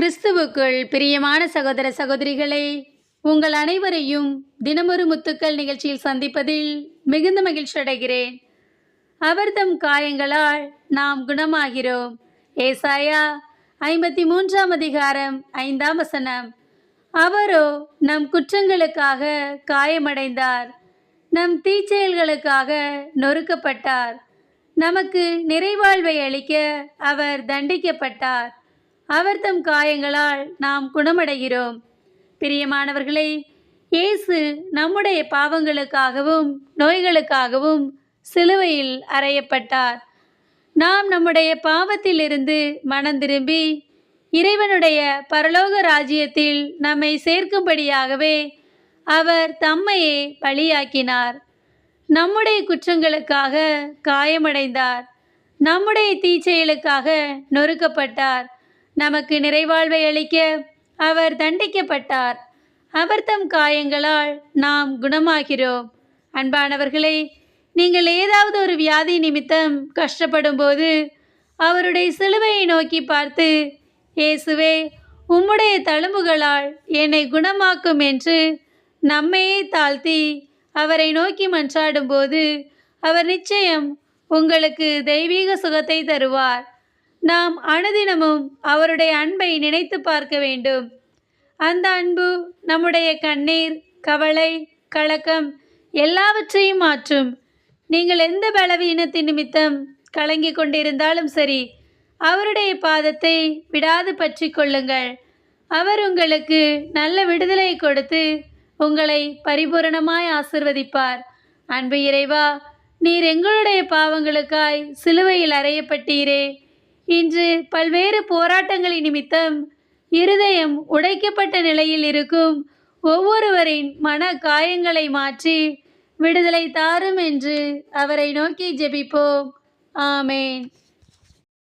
கிறிஸ்துவுக்குள் பிரியமான சகோதர சகோதரிகளே உங்கள் அனைவரையும் தினமொரு முத்துக்கள் நிகழ்ச்சியில் சந்திப்பதில் மிகுந்த மகிழ்ச்சி அடைகிறேன். அவர்தம் காயங்களால் நாம் குணமாகிறோம். ஏசாயா ஐம்பத்தி மூன்றாம் அதிகாரம் ஐந்தாம் வசனம். அவரோ நம் குற்றங்களுக்காக காயமடைந்தார். நம் தீச்செயல்களுக்காக நொறுக்கப்பட்டார். நமக்கு நிறைவாழ்வை அளிக்க அவர் தண்டிக்கப்பட்டார். அவர் தம் காயங்களால் நாம் குணமடைகிறோம். பிரியமானவர்களே இயேசு நம்முடைய பாவங்களுக்காகவும் நோய்களுக்காகவும் சிலுவையில் அறையப்பட்டார். நாம் நம்முடைய பாவத்திலிருந்து மனம் திரும்பி இறைவனுடைய பரலோக ராஜ்யத்தில் நம்மை சேர்க்கும்படியாகவே அவர் தம்மையே பலியாக்கினார். நம்முடைய குற்றங்களுக்காக காயமடைந்தார். நம்முடைய தீச்செயலுக்காக நொறுக்கப்பட்டார். நமக்கு நிறைவாழ்வை அளிக்க அவர் தண்டிக்கப்பட்டார். அவர் தம் காயங்களால் நாம் குணமாகிறோம். அன்பானவர்களே நீங்கள் ஏதாவது ஒரு வியாதி நிமித்தம் கஷ்டப்படும் போது அவருடைய சிலுவையை நோக்கி பார்த்து இயேசுவே உம்முடைய தழும்புகளால் என்னை குணமாக்கும் என்று நம்மையே தாழ்த்தி அவரை நோக்கி மன்றாடும்போது அவர் நிச்சயம் உங்களுக்கு தெய்வீக சுகத்தை தருவார். நாம் அனுதினமும் அவருடைய அன்பை நினைத்து பார்க்க வேண்டும். அந்த அன்பு நம்முடைய கண்ணீர் கவலை கலக்கம் எல்லாவற்றையும் மாற்றும். நீங்கள் எந்த பலவீனத்தின் நிமித்தம் கலங்கி கொண்டிருந்தாலும் சரி அவருடைய பாதத்தை விடாது பற்றி கொள்ளுங்கள். அவர் உங்களுக்கு நல்ல விடுதலை கொடுத்து உங்களை பரிபூரணமாய் ஆசிர்வதிப்பார். அன்பு இறைவா நீர் எங்களுடைய பாவங்களுக்காய் சிலுவையில் அறையப்பட்டீரே. இன்று பல்வேறு போராட்டங்களின் நிமித்தம் இருதயம் உடைக்கப்பட்ட நிலையில் இருக்கும் ஒவ்வொருவரின் மன காயங்களை மாற்றி விடுதலை தாரும் என்று அவரை நோக்கி ஜெபிப்போம். ஆமேன்.